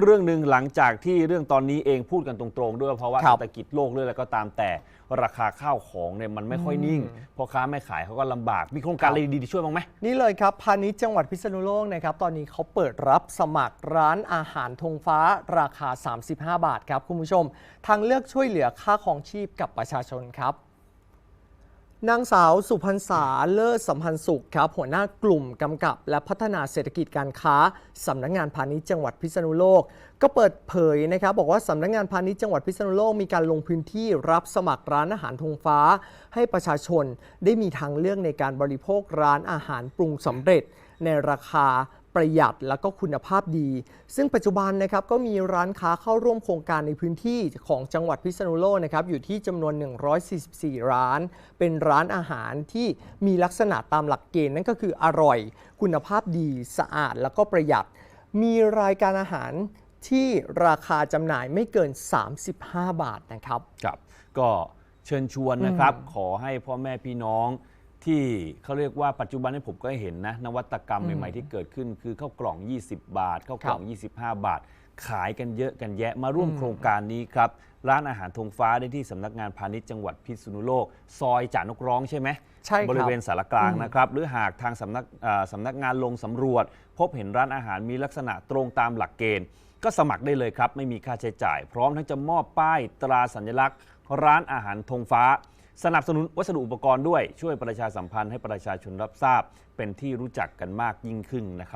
เรื่องหนึ่งหลังจากที่เรื่องตอนนี้เองพูดกันตรงๆ ด้วยเพราะว่าครัเศบรษฐกิจโลกเรื่องอะไรก็ตามแต่ราคาข้าวของเนี่ยมันไม่ค่อยนิ่งพ่อค้าแม่ขายเขาก็ลำบาก มีโครงการอะไรดีๆที่ช่วยบ้างไหมนี่เลยครับพาณิชย์จังหวัดพิษณุโลกนะครับตอนนี้เขาเปิดรับสมัครร้านอาหารธงฟ้าราคา 35 บาทครับคุณผู้ชม ทางเลือกช่วยเหลือค่าของชีพกับประชาชนครับ นางสาวสุพรรษาเลิศสัมพันธ์สุขครับ หัวหน้ากลุ่มกำกับและพัฒนาเศรษฐกิจการค้าสำนักงานพาณิชย์จังหวัดพิษณุโลก ก็เปิดเผยนะครับบอกว่าสำนักงานพาณิชย์จังหวัดพิษณุโลกมีการลงพื้นที่รับสมัครร้านอาหารธงฟ้า ให้ประชาชนได้มีทางเลือกในการบริโภคร้านอาหารปรุงสำเร็จในราคา ประหยัดและก็คุณภาพดี ซึ่งปัจจุบันนะครับก็มีร้านค้าเข้าร่วมโครงการในพื้นที่ของจังหวัดพิษณุโลกนะครับอยู่ที่จำนวน 144 ร้าน เป็นร้านอาหารที่มีลักษณะตามหลักเกณฑ์นั่นก็คืออร่อย คุณภาพดีสะอาดแล้วก็ประหยัด มีรายการอาหารที่ราคาจำหน่ายไม่เกิน 35 บาทนะครับ ครับ ก็เชิญชวนนะครับ ขอให้พ่อแม่พี่น้อง ที่เขาเรียกว่าปัจจุบันนี้ผมก็เห็นนะ นวัตกรรมใหม่ๆที่เกิดขึ้น คือข้าวกล่อง 20 บาทข้าวกล่อง 25 บาท ขายกันเยอะกันแยะมาร่วมโครงการนี้ครับ ร้านอาหารธงฟ้าได้ที่สำนักงานพาณิชย์จังหวัดพิษณุโลก ซอยจ่านกร้องใช่ไหมใช่ครับบริเวณสารกลางนะครับ หรือหากทางสำนักอ่าสำนักงานลงสำรวจ พบเห็นร้านอาหารมีลักษณะตรงตามหลักเกณฑ์ ก็สมัครได้เลยครับ ไม่มีค่าใช้จ่าย พร้อมทั้งจะมอบป้ายตราสัญลักษณ์ ร้านอาหารธงฟ้า สนับสนุนวัสดุอุปกรณ์ด้วยช่วยประชาสัมพันธ์ให้ประชาชนรับทราบ เป็นที่รู้จักกันมากยิ่งขึ้นนะครับ